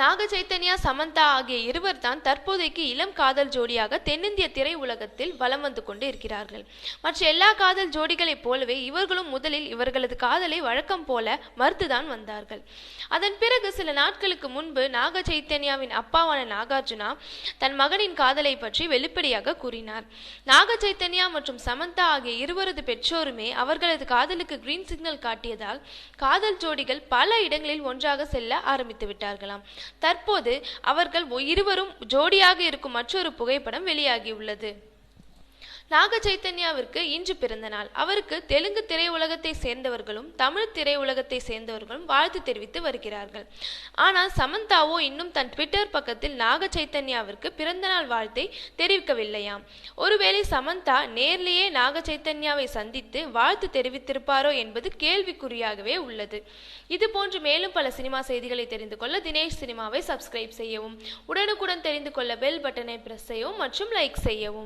நாக சைத்தன்யா சமந்தா ஆகிய இருவர் தான் தற்போதைக்கு இளம் காதல் ஜோடியாக தென்னிந்திய திரை உலகத்தில் வலம் வந்து கொண்டு இருக்கிறார்கள். மற்ற எல்லா காதல் ஜோடிகளைப் போலவே இவர்களும் முதலில் இவர்களது காதலை வழக்கம் போல மறுத்துதான் வந்தார்கள். அதன் பிறகு சில நாட்களுக்கு முன்பு நாக சைத்தன்யாவின் அப்பாவான நாகார்ஜுனா தன் மகனின் காதலை பற்றி வெளிப்படையாக கூறினார். நாக சைத்தன்யா மற்றும் சமந்தா ஆகிய இருவரது பெற்றோருமே அவர்களது காதலுக்கு கிரீன் சிக்னல் காட்டியதால் காதல் ஜோடிகள் பல இடங்களில் ஒன்றாக செல்ல ஆரம்பித்து விட்டார்களாம். தற்போது அவர்கள் இருவரும் ஜோடியாக இருக்கும் மற்றொரு புகைப்படம் வெளியாகியுள்ளது. நாக சைத்தன்யாவிற்கு இன்று பிறந்த நாள் அவருக்கு தெலுங்கு திரையுலகத்தை சேர்ந்தவர்களும் தமிழ் திரையுலகத்தை சேர்ந்தவர்களும் வாழ்த்து தெரிவித்து வருகிறார்கள். ஆனால் சமந்தாவோ இன்னும் தன் ட்விட்டர் பக்கத்தில் நாக சைத்தன்யாவிற்கு பிறந்தநாள் வாழ்த்தை தெரிவிக்கவில்லையாம். ஒருவேளை சமந்தா நேர்லேயே நாக சைத்தன்யாவை சந்தித்து வாழ்த்து தெரிவித்திருப்பாரோ என்பது கேள்விக்குறியாகவே உள்ளது. இது போன்று மேலும் பல சினிமா செய்திகளை தெரிந்து கொள்ள தினேஷ் சினிமாவை சப்ஸ்கிரைப் செய்யவும் உடனுக்குடன் தெரிந்து கொள்ள பெல் பட்டனை பிரஸ் செய்யவும் மற்றும் லைக் செய்யவும்.